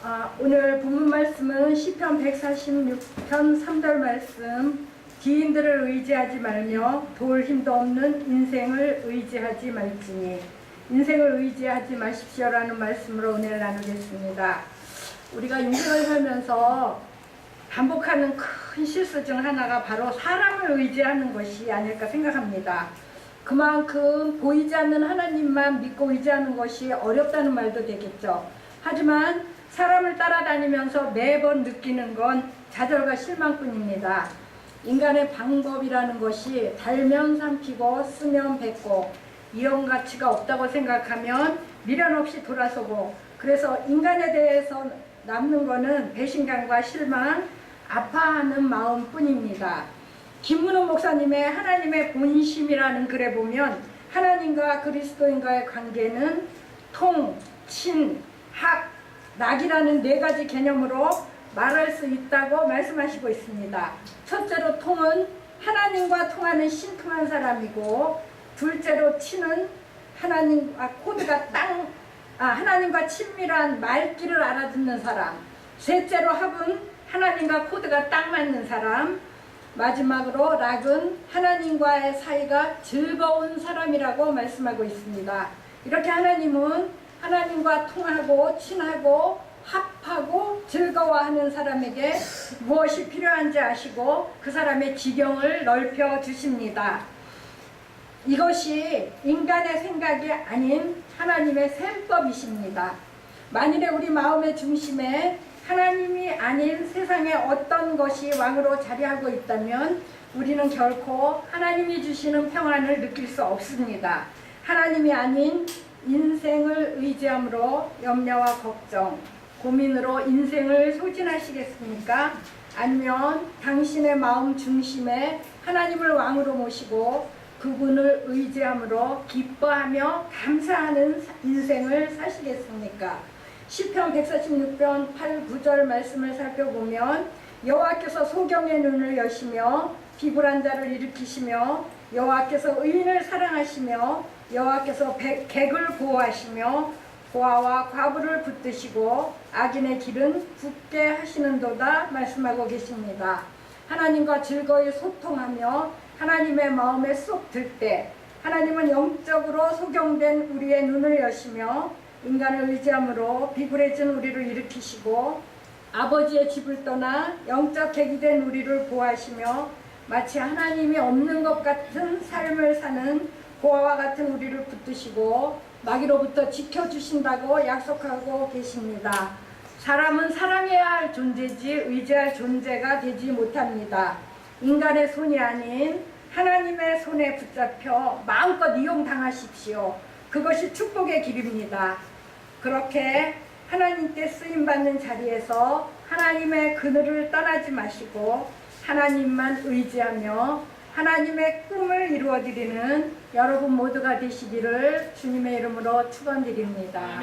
아, 오늘 본문 말씀은 시편 146편 3절 말씀 기인들을 의지하지 말며 도울 힘도 없는 인생을 의지하지 말지니 인생을 의지하지 마십시오라는 말씀으로 은혜를 나누겠습니다. 우리가 인생을 살면서 반복하는 큰 실수 중 하나가 바로 사람을 의지하는 것이 아닐까 생각합니다. 그만큼 보이지 않는 하나님만 믿고 의지하는 것이 어렵다는 말도 되겠죠. 하지만 사람을 따라다니면서 매번 느끼는 건 좌절과 실망뿐입니다. 인간의 방법이라는 것이 달면 삼키고 쓰면 뱉고 이런 가치가 없다고 생각하면 미련 없이 돌아서고 그래서 인간에 대해서 남는 거는 배신감과 실망, 아파하는 마음뿐입니다. 김문호 목사님의 하나님의 본심이라는 글에 보면 하나님과 그리스도인과의 관계는 통, 친, 학, 낙이라는 네 가지 개념으로 말할 수 있다고 말씀하시고 있습니다. 첫째로 통은 하나님과 통하는 신통한 사람이고 둘째로 친은 하나님과 코드가 땅, 아, 하나님과 친밀한 말귀를 알아듣는 사람. 셋째로 합은 하나님과 코드가 딱 맞는 사람. 마지막으로 락은 하나님과의 사이가 즐거운 사람이라고 말씀하고 있습니다. 이렇게 하나님은 하나님과 통하고 친하고 합하고 즐거워하는 사람에게 무엇이 필요한지 아시고 그 사람의 지경을 넓혀 주십니다. 이것이 인간의 생각이 아닌 하나님의 셈법이십니다. 만일에 우리 마음의 중심에 하나님이 아닌 세상의 어떤 것이 왕으로 자리하고 있다면 우리는 결코 하나님이 주시는 평안을 느낄 수 없습니다. 하나님이 아닌 인생을 의지함으로 염려와 걱정, 고민으로 인생을 소진하시겠습니까? 아니면 당신의 마음 중심에 하나님을 왕으로 모시고 그분을 의지함으로 기뻐하며 감사하는 인생을 사시겠습니까? 시편 146편 8, 9절 말씀을 살펴보면 여호와께서 소경의 눈을 여시며 비굴한 자를 일으키시며 여호와께서 의인을 사랑하시며 여호와께서 백- 객을 보호하시며 고아와 과부를 붙드시고 악인의 길은 굳게 하시는도다 말씀하고 계십니다. 하나님과 즐거이 소통하며 하나님의 마음에 쏙 들 때 하나님은 영적으로 소경된 우리의 눈을 여시며 인간을 의지함으로 비굴해진 우리를 일으키시고 아버지의 집을 떠나 영적 객이 된 우리를 보호하시며 마치 하나님이 없는 것 같은 삶을 사는 고아와 같은 우리를 붙드시고 마귀로부터 지켜주신다고 약속하고 계십니다. 사람은 사랑해야 할 존재지 의지할 존재가 되지 못합니다. 인간의 손이 아닌 하나님의 손에 붙잡혀 마음껏 이용당하십시오. 그것이 축복의 길입니다. 그렇게 하나님께 쓰임받는 자리에서 하나님의 그늘을 떠나지 마시고 하나님만 의지하며 하나님의 꿈을 이루어드리는 여러분 모두가 되시기를 주님의 이름으로 축원드립니다.